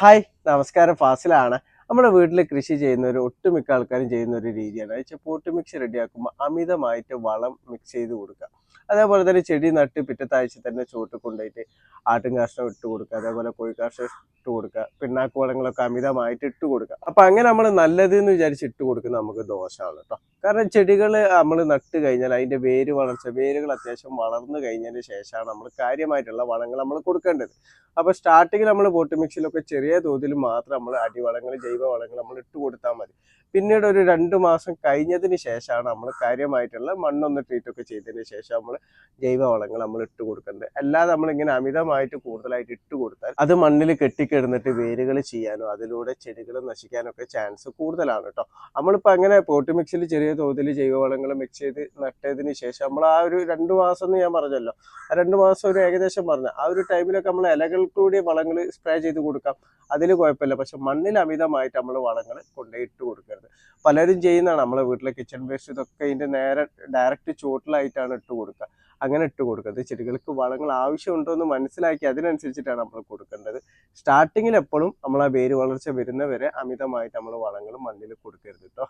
Hi നമസ്കാരം. ഫാസിലാണ്. നമ്മുടെ വീട്ടിൽ കൃഷി ചെയ്യുന്ന ഒരു ഒട്ടുമിക്ക ആൾക്കാരും ചെയ്യുന്ന ഒരു രീതിയാണ്. അത് വെച്ചാൽ പോട്ട് മിക്സ് റെഡിയാക്കുമ്പോൾ അമിതമായിട്ട് വളം മിക്സ് ചെയ്ത് കൊടുക്കുക. അതേപോലെ തന്നെ ചെടി നട്ട് പിറ്റത്താഴ്ച തന്നെ ചുവട്ട് കൊണ്ടുപോയിട്ട് ആട്ടും കാഷ്ടം ഇട്ട് കൊടുക്കുക അതേപോലെ കോഴി കാഷ്ടം ഇട്ട് കൊടുക്കുക പിണ്ണാക്ക് വളങ്ങളൊക്കെ അമിതമായിട്ട് ഇട്ട് കൊടുക്കുക. അപ്പൊ അങ്ങനെ നമ്മൾ നല്ലത് എന്ന് വിചാരിച്ച് ഇട്ട് കൊടുക്കുന്ന നമുക്ക് ദോഷമാണ് കേട്ടോ കാരണം ചെടികൾ നമ്മൾ നട്ട് കഴിഞ്ഞാൽ അതിന്റെ വേര് വളർച്ച വേരുകൾ അത്യാവശ്യം വളർന്നു കഴിഞ്ഞതിന് ശേഷമാണ് നമ്മൾ കാര്യമായിട്ടുള്ള വളങ്ങൾ നമ്മൾ കൊടുക്കേണ്ടത്. അപ്പൊ സ്റ്റാർട്ടിങ്ങിൽ നമ്മൾ പോട്ട് മിക്സിലൊക്കെ ചെറിയ തോതിൽ മാത്രം നമ്മൾ അടിവളങ്ങൾ ജൈവവളങ്ങൾ നമ്മൾ ഇട്ട് കൊടുത്താൽ മതി. പിന്നീട് ഒരു രണ്ട് മാസം കഴിഞ്ഞതിന് ശേഷമാണ് നമ്മൾ കാര്യമായിട്ടുള്ള മണ്ണൊന്ന് ട്രീറ്റ് ഒക്കെ ചെയ്തതിന് ശേഷം നമ്മൾ ജൈവ വളങ്ങൾ നമ്മൾ ഇട്ട് കൊടുക്കേണ്ടത് അല്ലാതെ നമ്മളിങ്ങനെ അമിതമായിട്ട് കൂടുതലായിട്ട് ഇട്ട് കൊടുത്താൽ അത് മണ്ണിൽ കെട്ടിക്കിടന്നിട്ട് വേരുകൾ ചെയ്യാനോ അതിലൂടെ ചെടികൾ നശിക്കാനോ ഒക്കെ ചാൻസ് കൂടുതലാണ് കേട്ടോ. നമ്മളിപ്പോൾ അങ്ങനെ പോട്ട് മിക്സിൽ ചെറിയ തോതിൽ ജൈവവളങ്ങൾ മിക്സ് ചെയ്ത് നട്ടതിന് ശേഷം നമ്മൾ ആ ഒരു രണ്ട് മാസം എന്ന് ഞാൻ പറഞ്ഞല്ലോ. ആ രണ്ട് മാസം ഒരു ഏകദേശം പറഞ്ഞു. ആ ഒരു ടൈമിലൊക്കെ നമ്മൾ ഇലകൾ കൂടി വളങ്ങൾ സ്പ്രേ ചെയ്ത് കൊടുക്കാം. അതിൽ കുഴപ്പമില്ല. പക്ഷെ മണ്ണിൽ അമിതമായിട്ട് നമ്മൾ വളങ്ങൾ കൊണ്ടുപോയി ഇട്ട് കൊടുക്കരുത്. പലരും ചെയ്യുന്നതാണ്. നമ്മളെ വീട്ടിലെ കിച്ചൺ വേസ്റ്റ് ഇതൊക്കെ ഇതിന്റെ നേരെ ഡയറക്റ്റ് ചുവട്ടിലായിട്ടാണ് ഇട്ട് കൊടുക്കുക. അങ്ങനെ ഇട്ട് കൊടുക്കരുത് ചെടികൾക്ക് വളങ്ങൾ ആവശ്യമുണ്ടോ എന്ന് മനസ്സിലാക്കി അതിനനുസരിച്ചിട്ടാണ് നമ്മൾ കൊടുക്കേണ്ടത്. സ്റ്റാർട്ടിങ്ങിൽ എപ്പോഴും നമ്മൾ ആ വേര് വളർച്ച വരുന്നവരെ അമിതമായിട്ട് നമ്മൾ വളങ്ങൾ മണ്ണിൽ കൊടുക്കരുത് കേട്ടോ